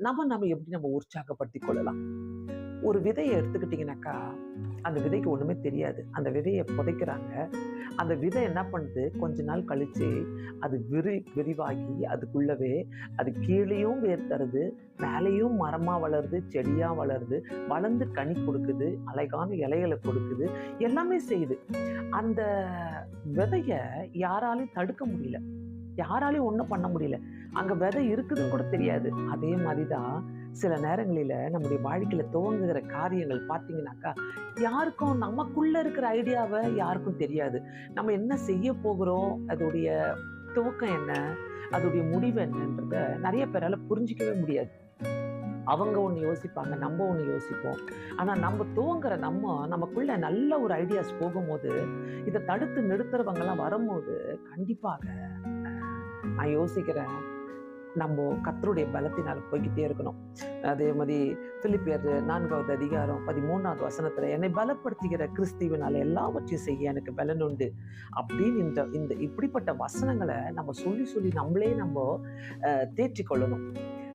நம்ம நம்ம எப்படி நம்ம உற்சாகப்படுத்தி கொள்ளலாம்? ஒரு விதையை எடுத்துக்கிட்டிங்கனாக்கா அந்த விதைக்கு ஒண்ணுமே தெரியாது. அந்த விதையை புதைக்கிறாங்க. அந்த விதை என்ன பண்ணுது? கொஞ்ச நாள் கழிச்சு அது விரி விரிவாகி அதுக்குள்ளவே அது கீழேயும் வேர் தருது மேலேயும் மரமா வளருது செடியா வளருது வளர்ந்து கனி கொடுக்குது அழகான இலைகளை கொடுக்குது எல்லாமே செய்யுது. அந்த விதைய யாராலையும் தடுக்க முடியல. யாராலையும் ஒன்றும் பண்ண முடியல. அங்கே விதை இருக்குதுன்னு கூட தெரியாது. அதே மாதிரி தான் சில நேரங்களில் நம்முடைய வாழ்க்கையில் துவங்குகிற காரியங்கள் பார்த்தீங்கன்னாக்கா யாருக்கும் நமக்குள்ளே இருக்கிற ஐடியாவை யாருக்கும் தெரியாது. நம்ம என்ன செய்ய போகிறோம்? அதோடைய துவக்கம் என்ன? அதோடைய முடிவு என்னன்றத நிறைய பேரால் புரிஞ்சிக்கவே முடியாது. அவங்க ஒன்று யோசிப்பாங்க நம்ம ஒன்று யோசிப்போம். ஆனால் நம்ம துவங்குற நம்ம நமக்குள்ள நல்ல ஒரு ஐடியாஸ் போகும்போது இதை தடுத்து நிறுத்துறவங்கலாம் வரும்போது கண்டிப்பாக நான் யோசிக்கிறேன். நம்ம கத்தருடைய பலத்தினால் போய்கிட்டே இருக்கணும். அதே மாதிரி பிலிப்பியர் நான்காவது அதிகாரம் பதிமூணாவது வசனத்தில் என்னை பலப்படுத்துகிற கிறிஸ்துவினால் எல்லாவற்றையும் செய்ய எனக்கு பலன் உண்டு. அப்படின்னு இந்த இந்த இப்படிப்பட்ட வசனங்களை நம்ம சொல்லி சொல்லி நம்மளே நம்ம தேற்றிக்கொள்ளணும்.